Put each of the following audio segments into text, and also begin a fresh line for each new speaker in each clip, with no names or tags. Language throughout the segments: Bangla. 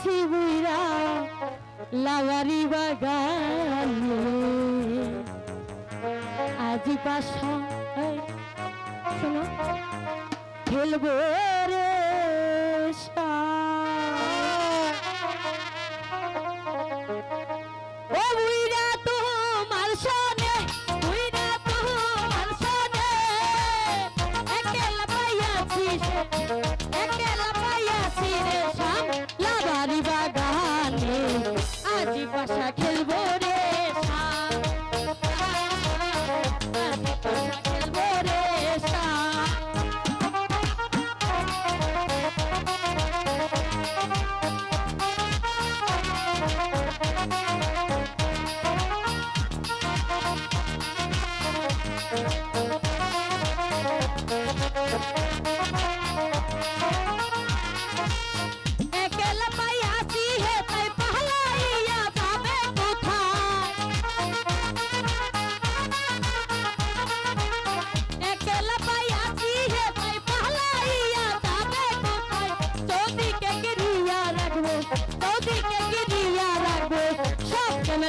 আছি বুইরা লাগারি বাগানে। আজি পাশা শোনো, খেলব রে ও বুইরা, তোমার সনে বুইরা, তোমার সনে একেলা পাইয়াছি।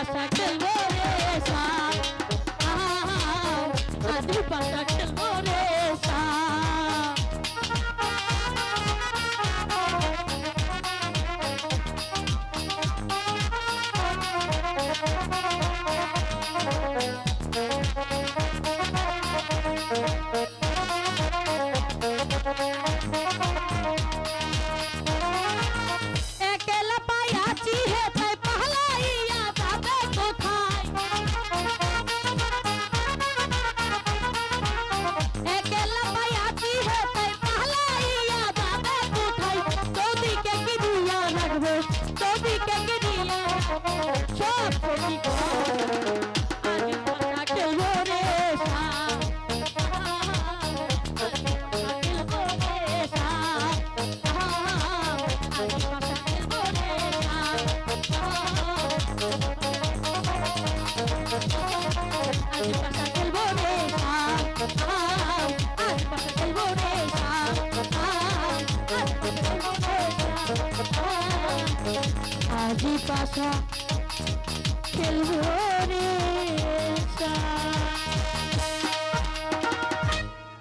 পাশা খেলব রে সাপ হাতির পাশা খেলব রে সাপ Thank you. আজি পাশা খেলব রে সা